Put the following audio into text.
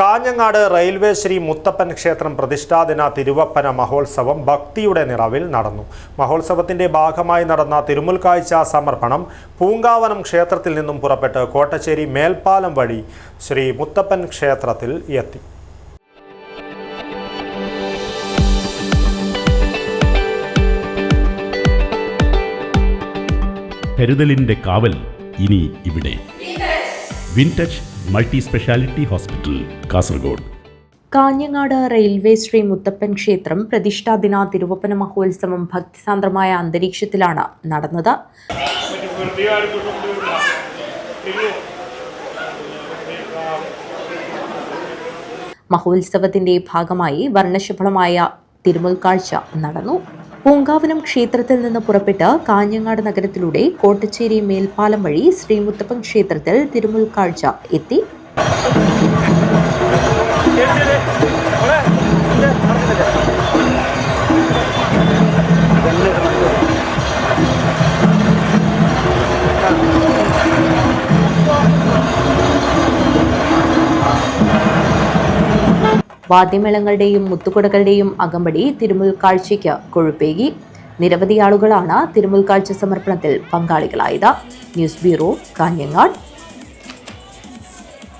Kanhangad railway Shri Muthappan ക്ഷേത്രം പ്രതിഷ്ഠാദിന തിരുവപ്പന മഹോത്സവം ഭക്തിയുടെ നിറവിൽ നടന്നു. മഹോത്സവത്തിന്റെ ഭാഗമായി നടന്ന തിരുമുൽക്കാഴ്ച സമർപ്പണം പൂങ്കാവനം ക്ഷേത്രത്തിൽ നിന്നും പുറപ്പെട്ട് കോട്ടശ്ശേരി മേൽപ്പാലം വഴി ശ്രീ മുത്തപ്പൻ ക്ഷേത്രത്തിൽ എത്തി. കരുതലിന്റെ കാവൽ ഇനി ഇവിടെ. Wintouch multi speciality hospital Kasaragod. Kanhangad railway Sree Muthappan ക്ഷേത്രം പ്രതിഷ്ഠാ പ്രതിഷ്ഠാദിന തിരുവപ്പന മഹോത്സവം ഭക്തിസാന്ദ്രമായ അന്തരീക്ഷത്തിലാണ് നടന്നത്. മഹോത്സവത്തിന്റെ ഭാഗമായി വർണശബളമായ തിരുമുൽക്കാഴ്ച നടന്നു. പൂങ്കാവനം ക്ഷേത്രത്തിൽ നിന്ന് പുറപ്പെട്ട് കാഞ്ഞങ്ങാട് നഗരത്തിലൂടെ കോട്ടച്ചേരി മേൽപ്പാലം വഴി ശ്രീ മുത്തപ്പൻ ക്ഷേത്രത്തിൽ തിരുമുൽക്കാഴ്ച എത്തി. വാദ്യമേളങ്ങളുടെയും മുത്തുകുടകളുടെയും അകമ്പടി തിരുമുൽക്കാഴ്ചയ്ക്ക് കൊഴുപ്പേകി. നിരവധി ആളുകളാണ് തിരുമുൽക്കാഴ്ച സമർപ്പണത്തിൽ പങ്കാളികളായത്. News bureau Kanhangad.